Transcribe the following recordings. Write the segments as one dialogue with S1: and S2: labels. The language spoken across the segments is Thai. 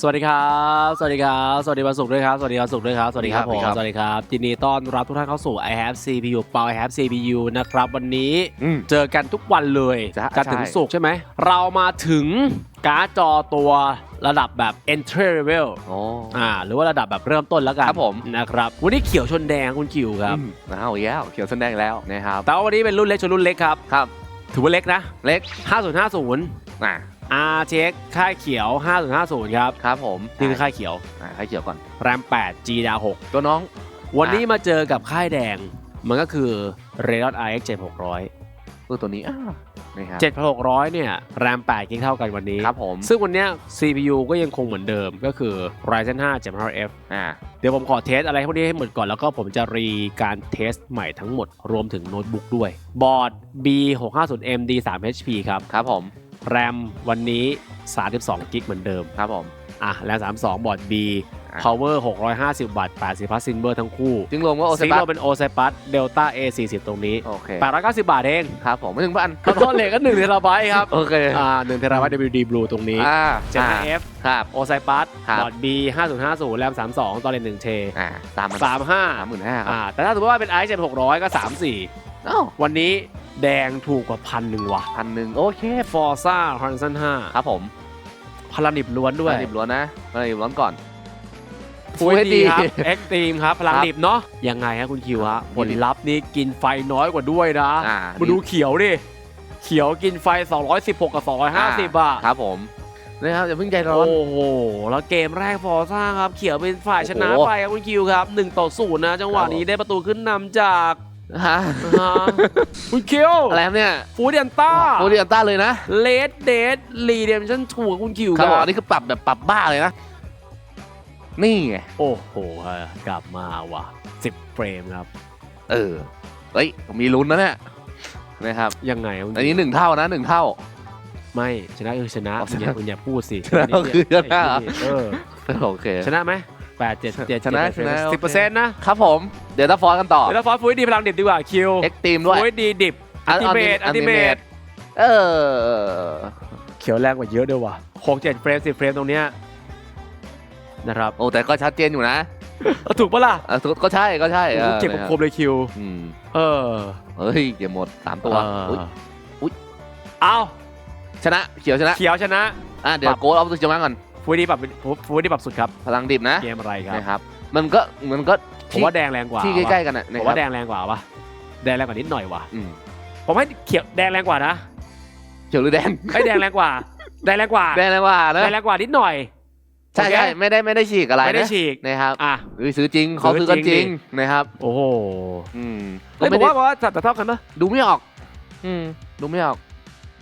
S1: สวัสดีครับ สวัสดีครับ สวัสดีวันศุกร์ด้วยครับ สวัสดีวันศุกร์ด้วยครับ สวัสดีครับ
S2: ส
S1: ผ
S2: วัสดี
S1: ม
S2: ครับ
S1: สวัสดีครับยินดีต้อนรับทุกท่านเข้าสู่ I have CPU เปา I have CPU นะครับ วันนี้
S2: อืม
S1: เจอกันทุกวันเลย
S2: จ้ะ
S1: จันทร์ถึง
S2: ใช่
S1: ศุกร์ใช่ไหม เรามาถึงการ์ดจอตัวระดับแบบ entry level
S2: โอ้
S1: อ่า หรือว่าระดับแบบเริ่มต้นแล้วกัน
S2: ครับผม
S1: นะครับ วันนี้เขียวชนแดงคุณคิวครับ
S2: อืมอ้าวอีกแล้วเขียวเส้นแดงอีกแล้วนะครับ
S1: แต่ว่าวันนี้เป็นรุ่นเล็กชนรุ่นเล็กครับ
S2: ครับ
S1: ถือว่าเล็กนะ
S2: เล็ก
S1: 5050
S2: อะ
S1: RTX ค่ายเขียว 5050 ครับ
S2: ครับผม
S1: นี่คือค่ายเขียว
S2: อะให้เขียวก่อน
S1: แรม8 G d a 6
S2: ตัวน้อง
S1: วันนี้มาเจอกับค่ายแดง มันก็คือ Radeon RX 7600
S2: ตัวตัวนี้อ้าวนะครับ
S1: 7600 เนี่ยแรม8กิกเท่ากันวันนี้
S2: ครับผม
S1: ซึ่งวันเนี้ย CPU ก็ยังคงเหมือนเดิมก็คือ Ryzen 5 7500F
S2: อ่า
S1: เดี๋ยวผมขอเทสอะไรพวกนี้ให้หมดก่อนแล้วก็ผมจะรีการเทสใหม่ทั้งหมดรวมถึงโน้ตบุ๊กด้วย บอร์ด B650M D3HP ครับ
S2: ครับผม
S1: แรมวันนี้ 32 กิกเหมือนเดิม
S2: ครับผม
S1: อะแรม32 บอร์ด B
S2: อะ
S1: Power 650 วัตต์80พัสซินเบอร์ทั้งคู่
S2: จึงรวมว่าโอเซ
S1: ซี
S2: ปั
S1: โร
S2: ส
S1: เป็นโอไซปัสเดลต้า A40 ตรงนี้
S2: โอเค
S1: 890 บาทเอง
S2: ครับผมไม่ถึงพัน
S1: แล้วก็เหล็กก็1เทราไบต์ครับ
S2: โอเค
S1: อ่า1เทราไบต์ WD Blue ตรงนี้
S2: อ่า
S1: 75F
S2: ครับ
S1: โอไซปัส
S2: ครับ
S1: บอร์ด B 5050แรม32 ตอนเลน1เท
S2: อ่าสามพันสาม
S1: 35
S2: หมื่นห้าครั
S1: อ่า
S2: บ
S1: แต่ถ้าสมมติว่าเป็น i 7 600 ก็
S2: อ้าว
S1: 34วันนี้ แดงถูกกว่าพันหนึ่งว่ะ
S2: พันหนึ่งโอเค
S1: Forza Horizon
S2: ครับผม
S1: 5พลังดิบล้วนด้วย
S2: ดิบล้วนนะพลังดิบล้วนก่อน
S1: Full
S2: Full
S1: HD
S2: HD
S1: ครับ Extreme ครับพลัง
S2: ครับ
S1: ดิบเนาะยังไงฮะคุณคิวฮะ
S2: ครับ
S1: ผลลัพธ์นี่กินไฟน้อยกว่าด้วยนะ
S2: อ่า
S1: มาดูเขียวดิเขียวกินไฟ 216 กับ 250 อะ
S2: ครับผมนะครับอย่าเพิ่งใจร้อน
S1: โอ้โห แล้วเกมแรกฟอร์ซ่าครับ เขียวเป็นฝ่ายชนะ
S2: โอ้โห
S1: ไปครับคุณคิวครับ1ต่อ0นะ จังหวะ
S2: ครับผม
S1: นี้ได้ประตูขึ้นนำจาก
S2: ฮะ
S1: ฮะคุณคิว
S2: อะไรครับเนี่ย
S1: ฟูเดียนต้า
S2: โอเดียนต้าเลยนะ
S1: เลดเดดรีเดมชั่นถูกคุณคิว
S2: ครับผม
S1: บ
S2: อันนี้คือปรับแบบปรับบ้าเลยนะ นี่ไง
S1: โอ้โห กลับมาว่ะ10เฟรมครับ
S2: เออ เฮ้ย มีลุ้นนะเนี่ยนะครับ
S1: ยังไงคุณ
S2: อันนี้หนึ่งเท่านะหนึ่งเท่า
S1: ไม่ชนะคือชนะ
S2: อ๋อ
S1: คุณอย่า
S2: ชนะ
S1: คุณอย่าพูดสิ
S2: ชนะก็คือชนะเหรอ
S1: เออ
S2: โอเค
S1: ชนะไหมแปดเจ็ดเจ็ด
S2: ชนะชนะโอเค
S1: สิบเปอร์เซ็นต์นะ
S2: ครับผม เดี๋ยวถ้าฟอสกันต่อ
S1: เดี๋ยวเราฟอสฟูดดีพลังดิบดีกว่าคิว
S2: เอ็กตีมด้วย
S1: ฟูดดีดิบอั
S2: อั
S1: น
S2: น
S1: ติเมต
S2: อั
S1: อั
S2: น
S1: น
S2: ติ
S1: ติ
S2: เม
S1: เม
S2: ต
S1: ต
S2: เออ
S1: เขียวแรงกว่าเยอะด้วยว่ะหกเจ็ดเฟรมสิบเฟรมตรงเนี้ยนะครับ
S2: โอ้แต่ก็ชัดเจนอยู่นะ
S1: เออถูกปะล่ะ
S2: อะก็ใช่ก็ใช่
S1: โอ้โหเก็บ
S2: ออ
S1: คมๆเลยคิว
S2: อืม
S1: เออ
S2: เฮ้ยเก็บหมดสามตัว
S1: เออ
S2: อุ๊ยอุ๊ย
S1: เอา
S2: ชนะเขียวชนะ
S1: เขียวชนะ
S2: อะเดี๋ยวโกดเอาตัวชนะก่อน
S1: ฟูดดีปรับฟูดดีปรับสุดครับ
S2: พลังดิบนะ
S1: เกมอะไรครับ
S2: นะครับ มันก็มันก็
S1: ผมว่าแดงแรงกว่า
S2: ที่ใกล้ๆกันนะ
S1: ผ
S2: นะ
S1: ม
S2: ครั
S1: ว่า
S2: บ
S1: แดงแรงกว่าปะแดงแรงกว่านิดหน่อยว่ะ
S2: อืม
S1: ผมให้เขียวแดงแรงกว่านะ
S2: เขียวหรือแดง
S1: ไอ้ยแดงแรงกว่าแดงแรงกว่า
S2: แดงเลยว่านะ
S1: แดงแรงกว่านิดหน่อย
S2: ใช่
S1: โอเค
S2: ใช่ไม่ได้ไม่ได้ฉีกอะไร
S1: ไม่ได้
S2: นะ
S1: ฉีก
S2: นะครับ
S1: อะ
S2: เฮ้ยซื้อจริงเขาซื้อกัน
S1: ซื้อ
S2: จ
S1: จริ
S2: ริ
S1: ง
S2: งนะครับ
S1: โอ้โห
S2: อืม
S1: เฮ้ย
S2: ไม่
S1: ผม
S2: ได้
S1: ว่าว่าจะเท่ากันปะ
S2: ดูไม่ออก อืมดูไม่ออก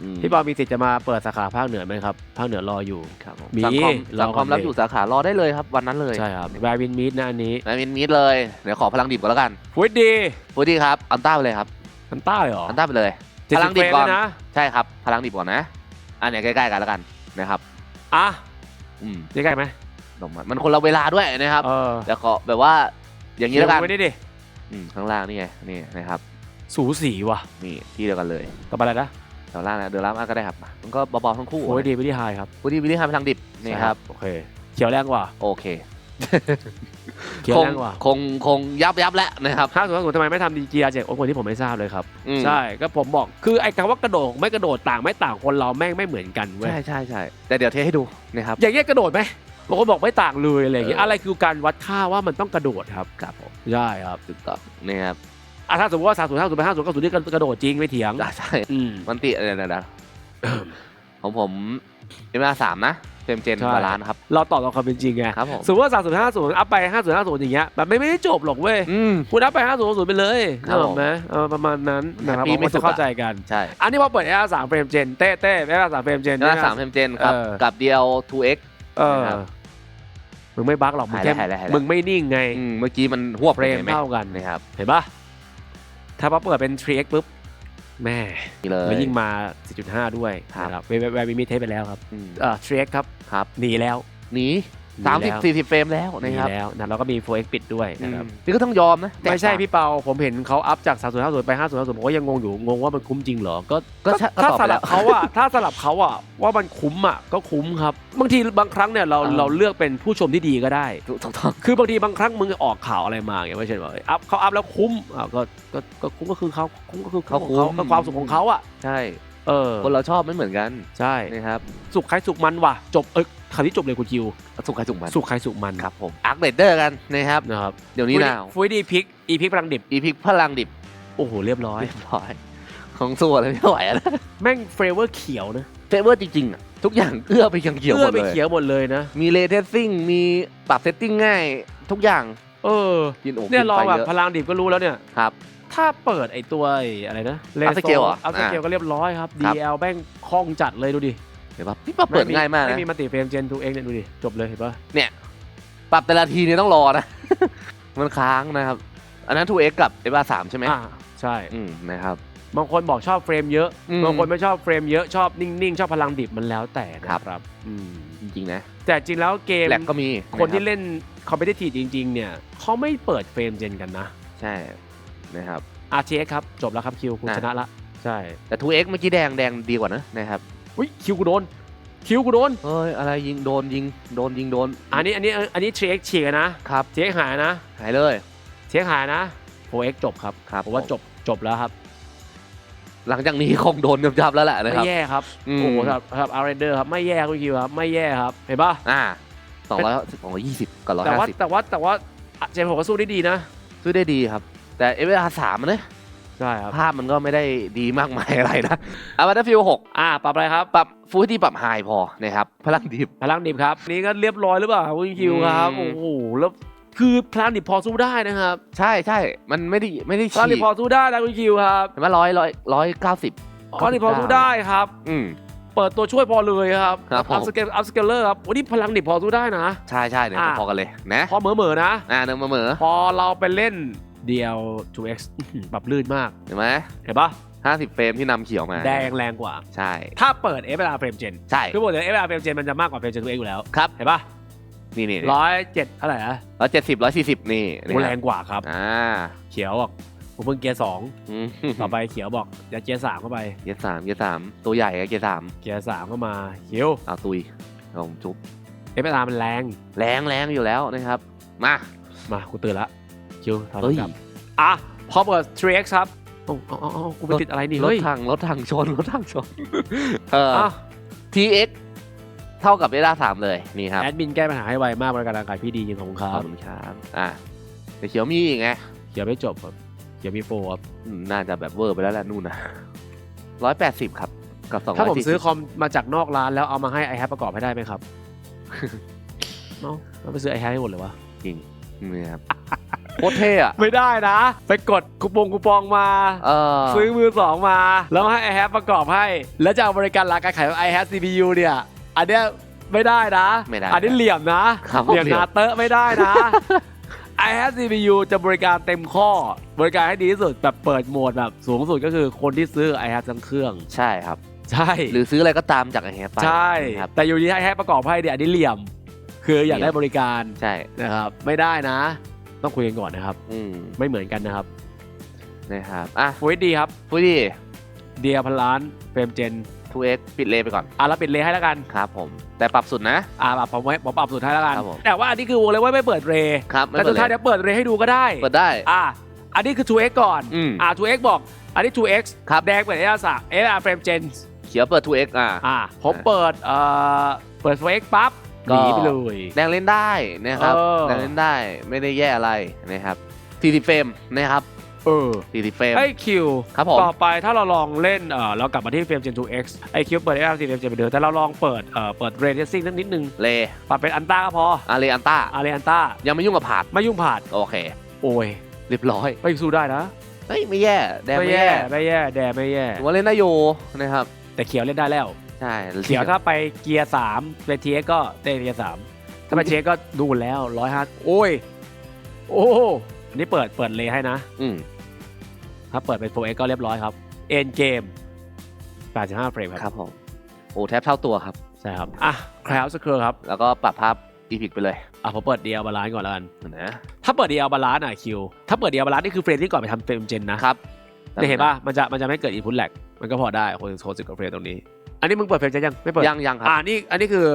S2: อืม
S1: พี่บอลมีสิทธิ์จะมาเปิดสาขาภาคเหนือไหมครับ ภาคเหนือรออยู่
S2: ครับผม
S1: มี
S2: สังคม
S1: รอ
S2: สังคม
S1: ก่อน
S2: รับ
S1: ดิ
S2: อยู่สาขารอได้เลยครับวันนั้นเลย
S1: ใช่ครับรายวินมีดนะอันนี้
S2: นายมินมิดเลย เดี๋ยวขอพลังดิบก่อนแล้วกัน
S1: ฟุตดี
S2: พูดดีครับอันต้าไปเลยครับ
S1: มันต้าเลยเหรอ
S2: อันต้าไปเลย
S1: เจ็ด
S2: พ
S1: สิ
S2: ลั
S1: บ
S2: ง
S1: เฟ
S2: ดิ
S1: ร
S2: บ
S1: ม
S2: ก่อน
S1: เลยนะ
S2: ใช่ครับพลังดิบก่อนนะอันเนี้ยใกล้ๆกันแล้วกันนะครับ
S1: อะ
S2: อืม
S1: ใกล้ๆไหม
S2: ดอกไม้มันคนละเวลาด้วยนะครับ
S1: เออ
S2: เดี๋ยวขอแบบว่าอย่างนี้แล้วกัน
S1: เขียไว้นี่ดิ
S2: อืมข้างล่างนี่ไงนี่นะครับ
S1: สูสีว่ะ
S2: นี่ที่เดียวกันเลย
S1: ต่อไปอะไรนะ
S2: แถวล่างนะเดี๋ยวล่างก็ได้ครับมันก็เบาๆทั้งคู่
S1: โอ้ยดีไม่ได้ไฮครับ
S2: พูดดีวิธีทำพลังดิบนี่ครับ
S1: โอเคเขียวแรงกว่า
S2: โอเค
S1: เขียว
S2: คง
S1: แรงกว่า
S2: คงคงยับยับแล้วนะครับ
S1: ห้าศูนย์ห้าศูนย์ทำไมไม่ทำดีจีอาร์เจ็ดโอ้คนที่ผมไม่ทราบเลยครับ
S2: อืม
S1: ใช่ก็ผมบอกคือไอ้คำว่ากระโดดไม่กระโดดต่างไม่ต่างคนเราแม่งไม่เหมือนกันเว้ย
S2: ใช่ใช่ใช่แต่เดี๋ยวเทให้ดูนะครับ
S1: อย่างเงี้ยกระโดดไหมบางคนบอกไม่ต่างเลยอะไรอย่างเงี้ย
S2: เอออ
S1: อะไรคือการวัดค่าว่ามันต้องกระโดดครับ
S2: ครับผม
S1: ใช่ครับ
S2: ถูกต้องนี่ครับ
S1: อะถ้าสมมติว่าสามศูนย์ห้าศูนย์ไปห้าศูนย์เก้าศูนย์นี่กระโดดจริงไม่เถียง
S2: อะใช่
S1: อืม
S2: มันติอะไรนะของผมเอ็มอาสามนะเต็มเจน
S1: ใช่
S2: บาลานซ์ครับ
S1: เราตอบตามความเป็นจริงไง
S2: ครับผม
S1: สมมติว่าสามศูนย์ห้าศูนย์อัพไปห้าศูนย์ห้าศูนย์อย่างเงี้ยแบบไม่ไม่ได้จบหรอกเว้ย
S2: อืม
S1: คุณอัพไปห้าศูนย์ศูนย์ไปเลย
S2: ครับ
S1: นึกออกไหมเออประมาณนั้นนะครับ
S2: แฮปปี้
S1: ผม
S2: ไม่
S1: ก็
S2: สุ
S1: จะ
S2: ดอะ
S1: เข้าใจกัน
S2: ใช่
S1: อันนี้พอเปิด AR 3เฟรมเจนเต้เต้ AR 3เฟรมเจน
S2: เอ็มอาสามเต็มเจนครับ
S1: เออ
S2: กับ DL 2X
S1: เออ
S2: นะครับ
S1: มึงไม่บั๊กหรอกมึง
S2: หาย
S1: แค่
S2: แล้วหายแล้วหายแล้ว
S1: มึงไม่นิ่งไง
S2: อืมเมื่อกี้มันหวบ
S1: เฟรม
S2: ห็นไห
S1: เท่ากัน
S2: นะครับ
S1: เห็นปะ ถ้าพอเปิดเป็น 3x ปุ๊บแม่
S2: นี่เลย
S1: แล้วยิ่งมา 4.5 ด้วย
S2: ครับ
S1: นะครับเวเวเวมีเทปไปแล้วครับ
S2: อืม
S1: เอ่อ 3x ครับ
S2: ครับ
S1: หนีแล้ว
S2: หนี สามสิบ
S1: แล้ว
S2: สี่สิบเฟรมแล้ว
S1: มี
S2: นะครับ
S1: แล้วนะแล้วก็มี 4x ปิดด้วย
S2: อื
S1: นะครับ
S2: มนี่ก็ต้องยอมนะแตก
S1: ไม่ใช่
S2: ต่าง
S1: พี่เปาผมเห็นเขาอัพจาก 3050 ไป 5050 ผมก็ยังงงอยู่ งงว่ามันคุ้มจริงเหรอ ก็
S2: ก็ใช่ก็
S1: ถ้า
S2: ตอบ
S1: ส
S2: ไปแล้
S1: ลั
S2: ว
S1: บเขาอะถ้าสลับเขาอะว่ามันคุ้มอะก็คุ้มครับ บางทีบางครั้งเนี่ยเรา
S2: อ่า
S1: เราเลือกเป็นผู้ชมที่ดีก็ได้
S2: ถูกถูกต้อง
S1: คือบางทีบางครั้งมึงออกข่าวอะไรมาอย่างเงี้ยไม่ใช่ว่าเอ้ยอัพเขาอัพแล้วคุ้มอ่าก็ก็ก็คุ้มก็คือเขาคุ้มก็คือเขาของเขาก็ความสุขของเขาอะ
S2: ใช่
S1: เออ
S2: คนเราชอบไม่เหมือนกัน
S1: ใช่
S2: นะครับ
S1: สุขใครสุขมันว่ะจบเอ้ยคราวนี้จบเลยคุณคิว
S2: สุขใครสุขมัน
S1: สุขใครสุขมัน
S2: ครับผมอาร์คเรดเดอร์กันนะครับ
S1: นะครับ
S2: เดี๋ยวนี้นาว
S1: ฟุยดีพิกอีพิกพลังดิบ
S2: อีพิกพลังดิบ
S1: โอ้โหเรียบร้อย
S2: เรียบร้อยของส่วนเลยไม่ไหวแล้ว
S1: แม่งเฟเวอร์เขียวนะ
S2: เฟเวอร์จริงๆอะทุกอย่างเอื้อไปยังเขียวห
S1: เอื้
S2: ม
S1: อ
S2: ด
S1: ไป
S2: เลย
S1: เขียวหมดเลยนะ
S2: มีเลเทสซิ่งมีปรับเซตติ้งง่าย ทุกอย่าง
S1: เออ
S2: กินอก
S1: เนี่ย
S2: กิน
S1: ลอง
S2: ไฟ
S1: แบบ
S2: เยอะ
S1: พลังดิบก็รู้แล้วเนี่ย
S2: ครับ
S1: ถ้าเปิดไอตัวไอ้อะไรนะ
S2: Up scale เหรอ
S1: อัพสเกล
S2: อ่า
S1: ก็เรียบร้อยครับ
S2: ครับ
S1: DL แม่งคล่องจัดเลยดูดิ
S2: เห็นปะพี่ปรับเปิดง่ายมาก
S1: ไม่
S2: นะ
S1: มีมัลติเฟรมเจนทูเอ็กเนี่ยดูดิ จบเลยเห็นปะ
S2: เนี่ยปรับแต่ละทีเนี่ยต้องรอนะ มันค้างนะครับ อันนั้น 2x กับ f อ3ใช่ไหม
S1: อ่าใช่
S2: อืมนะครับ
S1: บางคนบอกชอบเฟรมเยอะ
S2: อืม
S1: บางคนไม่ชอบเฟรมเยอะชอบนิ่งๆ ชอบพลังดิบมันแล้วแต่นะครับอืม
S2: จริงๆนะ
S1: แต่จริงแล้วเกม
S2: แหลกก็มี
S1: คนที่ะ
S2: รับ
S1: เล่นคอมเพ t ทีฟจริง ๆ เนี่ยเขาไม่เปิดเฟรมเจนกันนะ
S2: ใช่ นะครับ
S1: RTX ครับ จบแล้วครับคิวคุณ
S2: อะ
S1: ชนะละใช่
S2: แต่ 2x เมื่อกี้แดงแดงดีกว่านะนะครับ
S1: อุ้ยคิวกูโดน คิวกูโดน
S2: เฮ้ยอะไรยิงโดนยิงโดนยิงโดน
S1: อันนี้อันนี้อันนี้ 3x ฉีกนะ
S2: ครับ
S1: 3x หายนะ
S2: หายเลย
S1: 3x หายนะ 4x จบครับ
S2: ครับ
S1: ผมว่า
S2: ผม
S1: จบจบแล้วครับ
S2: หลังจากนี้คงโดนยับๆแล้วแหละนะ
S1: ไม่
S2: ครับ
S1: แย่ครับ
S2: อืม
S1: โอ้โหสำหรับสำหรับอาร์เรนเดอร์ครับ ไม่แย่คุณคิวครับ ไม่แย่ครับ เห็นปะ
S2: อ่าสองร้อยสองร้อยยี่สิบกับร้อย
S1: แต่
S2: ห้า
S1: ว่า
S2: สิบ
S1: แต่ว่าแต่ว่าเจมส์ผมก็สู้ได้ดีนะ
S2: ซื้อได้ดีครับ แต่ f อ3มันเนี่ย
S1: ใช่ครับ
S2: ภาพมันก็ไม่ได้ดีมากมายอะไรนะอาร์บัตฟิลหก
S1: อ่าปรับอะไรครับ
S2: ปรับฟูที่ปรับไฮพอนะครับพลังดิบ
S1: พลังดิบครับนี่ก็เรียบร้อยหรือเปล่าคุณคิวครับ
S2: อื
S1: โอ้
S2: ม
S1: โหแล้วคือพลังดิบพอสู้ได้นะครับ
S2: ใช่ใช่มันไม่ได้ไม่ได้
S1: พลัง
S2: ฉี
S1: ดิบ
S2: ก
S1: พอสู้ได้นะคุณคิวครับ
S2: เห็นไหมร้อยร้อยร้อยเก้าสิบ
S1: พลังดิบพอสู้ได้ครับ
S2: อืม
S1: เปิดตัวช่วยพอเลยครับ
S2: ครับผม
S1: อัพสเกลอัพสเกลเลอร์ครับวันนี้พลังดิบพอสู้ได้นะ
S2: ใช่ใช่เดี๋ยว
S1: อ่า
S2: พอกันเลยนะ
S1: พอเหม่อเหม่อๆนะ
S2: อ่าเดินมาเหมือ
S1: พอเราไปเล่น DL 2X อื้อหือปรับลื่นมาก
S2: เห็นไหม
S1: เห็นปะ
S2: ห้าสิบเฟรมที่นำเขียวมา
S1: แดงแรงกว่า
S2: ใช่
S1: ถ้าเปิด FLR Frame Gen
S2: ใช่
S1: คือบอกเลย FLR Frame Gen มันจะมากกว่า Frame Gen 2X อยู่แล้ว
S2: ครับ
S1: เห็นปะ
S2: นี่นี่
S1: ร้อยเจ็ดอะไรนะ
S2: ร้อยเจ็ดสิบร้อยสี่สิบนี่
S1: โอ้แรงกว่าครับ
S2: อ่า
S1: เขียวบอกผมเพิ่งเกียร์สอง
S2: อืม
S1: ต่อไปเขียวบอกอย่าเกียร์สามเข้าไป
S2: เกียร์สามเกียร์สามตัวใหญ่กับเกียร์สาม
S1: เกียร์สามเข้ามาเขียว
S2: เอาตุยลงจุ๊บ
S1: FLR มันแรง
S2: แรงแรงอยู่แล้วนะครับ มา
S1: มากูตื่นละ คิวถอน
S2: เฮ้ย
S1: กลับอะพอเปิด 3X ครับเอ้าเอ้าเอ้าเอ้ากูไปติดอะไรนี่
S2: รถ
S1: เฮ้ย
S2: ถังรถถังชนรถถังชนเออ
S1: อะ
S2: TX เท่ากับเอด้าสามเลยนี่ครับ
S1: แอดมินแก้ปัญหาให้ไวมากบริการร่างกายพี่ดีจริงของคุณค
S2: ข
S1: รั
S2: อ
S1: บบ
S2: คุณครับอะแต่เขียวมีอีกไง
S1: เขียวไม่จบครับเขียวมีโฟครับ
S2: อืมน่าจะแบบเวอร์ไปแล้วแหละนู่นนะร้อยแปดสิบครับ กับสอง
S1: ถ้าผม
S2: ร้ยสี่สิบ
S1: ซื้อคอมมาจากนอกร้านแล้วเอามาให้ i h a v e ประกอบให้ได้ไหมครับ เนาะเราไปซื้อ i h a v e ให้หมดเลยวะ
S2: จริงนี่ครับ โคตรเท่อะ
S1: ไม่ได้นะ ไปกดคูปองคูปองมา
S2: เออ
S1: ซื้อมือสองมา แล้วให้ i h a v e ประกอบให้ แล้วจะเอาบริการหลักการขาย i h a v e CPU เนี่ย อันเนี้ยไม่ได้นะ
S2: ไม่ได้
S1: อันนี้เหลี่ยมนะครับเหลี่ยม
S2: เหลี่ยม
S1: นาเตอะไม่ได้นะ i h a v e CPU จะบริการเต็มข้อ บริการให้ดีที่สุดแบบเปิดโหมดแบบสูงสุดก็คือคนที่ซื้อ i h a v e ทั้งเครื่อง
S2: ใช่ครับ
S1: ใช่
S2: หรือซื้ออะไรก็ตามจากไอแฮปไป
S1: ใช่
S2: ครับ
S1: แต่อยู่ที่ให้ให้ประกอบให้เนี่ยอันนี้เหลี่ยม คืออยาก
S2: เหลี่
S1: ได้
S2: ยม
S1: บริการ
S2: ใช่
S1: นะครับ ไม่ได้นะ ต้องคุยกันก่อนนะครับ
S2: อืม
S1: ไม่เหมือนกันนะครับ
S2: นะครับอะ
S1: ฟูดดีครับ
S2: พูดดิ
S1: เดียพันล้านเฟรมเจน
S2: 2x ปิดเลย์ไปก่อน
S1: อะเราปิดเลยให้แล้วกัน
S2: ครับผม แต่ปรับสุดนะ
S1: อะปรับผมไว้ผมปรับสุดท้ายแล้วกัน
S2: ครับผม
S1: แต่ว่าอันนี้คือวงเลยว่าไม่เปิดเรย์
S2: ครับไม่
S1: แต่
S2: เป็
S1: สุ
S2: น
S1: ด
S2: ไร
S1: ท้ายเดี๋ยวเปิดเรย์ให้ดูก็ได้
S2: เปิดได้
S1: อะอันนี้คือ 2x ก่อน
S2: อืม
S1: อะ 2x บอก อันนี้ 2x
S2: ครับ
S1: แดงเปิดเออาสาเออาเฟรมเจน
S2: เขียวเปิด 2x อะ
S1: อะผมเปิดเอ่อเปิด 4x ปั๊บ ห
S2: ก็
S1: นีไปเลย
S2: แดงเล่นได้นะครับ
S1: เออ
S2: แดงเล่นได้ไม่ได้แย่อะไรนะครับ40เฟรมนะครับ
S1: เออ
S2: 40เฟรม
S1: ไอ้คิว
S2: ครับผม
S1: ต่อไปถ้าเราลองเล่นเออเรากลับมาที่เฟรม Gen 2X ไอคิวเปิด FRC เฟรม Gen ไปเดิมแต่เราลองเปิดเอ่อเปิด Ray Tracing นิดนึง
S2: เล
S1: ปรับเป็นอันต้าก็พอ
S2: อารีอันต้า
S1: อารีอันต้า
S2: ยังไม่ยุ่งกับผาด
S1: ไม่ยุ่งผ่าน
S2: โอเค
S1: โอ้ย
S2: เรียบร้อย
S1: ไปสู้ได้นะ
S2: เฮ้ยไม่แย่แดงไม่แย่
S1: ไม่แย่แดงไม่แย่
S2: ถือว่าเล่นได้อยู่นะครับ
S1: แต่เขียวเล่นได้แล้ว
S2: ใช่
S1: เขียวถ้าไปเกียร์3เป็น TX ก็เต้นเกียร์3ถ้าไป TX ก็ดูนแล้ว105โอ้ย โอ้อันนี้เปิดเปิดเลให้นะ
S2: อืม
S1: ถ้าเปิดเป็น 4X ก็เรียบร้อยครับ End Game 85เฟรม
S2: ค
S1: ค
S2: รั
S1: รั
S2: บบผมโอ้แทบเท่าตัวครับ
S1: ใช่ครับ อะ Cloud Secure ครับ
S2: แล้วก็ปรับภาพอีพิกไปเลย
S1: อะผมเปิด DL บาลานซ์ก่อนแล้วกัน
S2: นะ
S1: ถ้าเปิด DL บาลานซ์อะคิว ถ้าเปิด DL บาลานซ์นี่คือเฟรมที่ก่อนไปทำเฟรมเจนนะครับ เนี่ยเห็นป่ะมันจะมันจะไม่เกิด input lag มันก็พอได้คนโซสิบกับเฟรมตรงนี้ อันนี้มึงเปิดเฟรมเจนยังไม่เปิด
S2: ยังยังครับ
S1: อ่านี่อันนี้คือ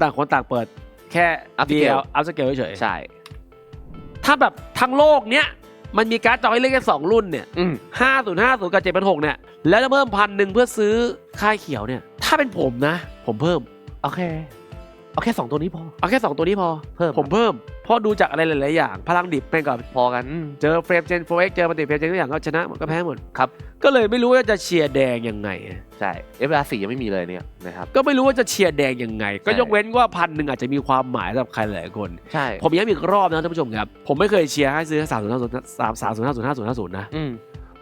S1: ต่างคนต่างเปิดแค่
S2: Upscale
S1: DL up scale เฉย
S2: ใช่
S1: ๆถ้าแบบทั้งโลกเนี้ยมันมีการ์ดจอให้เล่นแค่สองรุ่นเนี่ย
S2: อืม
S1: ห้าศูนย์ห้าศูนย์กับเจ็ดพันหกเนี่ย แล้วจะเพิ่มพันหนึ่งเพื่อซื้อค่ายเขียวเนี่ย ถ้าเป็นผมนะ ผมเพิ่ม
S2: โอเค เอาแค่สองตัวนี้พอ
S1: เอาแค่สองตัวนี้พอ
S2: เพิ่ม
S1: ผมเพิ่ม เพราะดูจากอะไรหลาย ๆ อย่าง พลังดิบเป็นกับ
S2: พอกันอืม
S1: เจอเฟรมเจน 4X เจอมันติเฟรมเจนทุกอย่างก็ชนะหมดก็แพ้หมด
S2: ครับ
S1: ก็เลยไม่รู้ว่าจะเชียร์แดงยังไง
S2: ใช่ FR 4ยังไม่มีเลยเนี่ยนะครับ
S1: ก็ไม่รู้ว่าจะเชียร์แดงยังไง ก็
S2: ใช่
S1: ยกเว้นว่าพันหนึ่งอาจจะมีความหมายสำหรับใครหลายๆคน
S2: ใช่
S1: ผมย้ำอีกรอบนะท่านผู้ชมครับ ผมไม่เคยเชียร์ให้ซื้อสามศูนย์ห้าศูนย์สามสามศูนย์ห้าศูนย์ห้าศูนย์ห้าศูนย์นะ
S2: อืม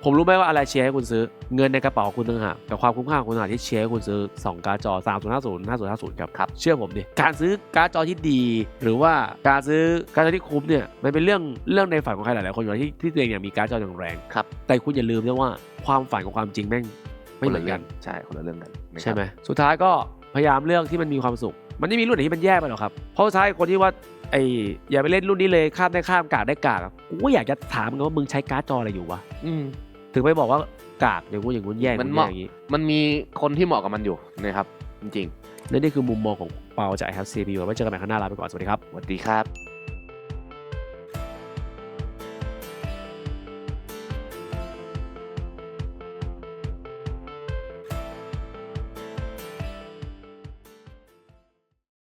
S1: ผมรู้ไหมว่าอะไรเชียร์ให้คุณซื้อเงินในกระเป๋าคุณต่างหากกับความคุ้มค่าของคุณต่างหากที่เชียร์ให้คุณซื้อ 2 การ์ดจอ 3 0 5 0 5 0 5 0 ครับ
S2: ครับ
S1: เชื่อผมดิ การซื้อการ์ดจอที่ดี หรือว่าการซื้อการ์ดจอที่คุ้มเนี่ยมันเป็นเรื่องเรื่องในฝันของใครหลายๆคนอยู่แล้วที่ที่ตัวเองอยากมีการ์ดจออย่างแรง
S2: ครับ
S1: แต่คุณอย่าลืมนะว่าความฝันกับความจริงแม่งไม่เหมือนกัน
S2: ใช่คนละเรื่องกันนะครับ
S1: ใช่ไหมสุดท้ายก็พยายามเลือกที่มันมีความสุข มันไม่มีรุ่นไหนที่มันแย่ไปหรอกครับ เพราะสุดท้ายคนที่ว่าไอ้อย่าไปเล่นรุ่นนี้เลยข้ามได้ข้ามกากได้กากอะกูก็อยากจะถามมึงว่ามึงใช้การ์ดจออะไรอยู่วะ
S2: อืม
S1: ถึงไปบอกว่ากากอย่างงู้นอย่างงู้นแย่
S2: มัน
S1: งู้
S2: เหมาะ
S1: อย่างนี้
S2: มันมีคนที่เหมาะกับมันอยู่นะครับ จริง
S1: และนี่คือมุมมองของเปาจาก i h a v e CPU ไว้เจอกันใหม่ครั้งหน้าลาไปก่อนสวัสดีครับ
S2: ๆสวัสดีครับ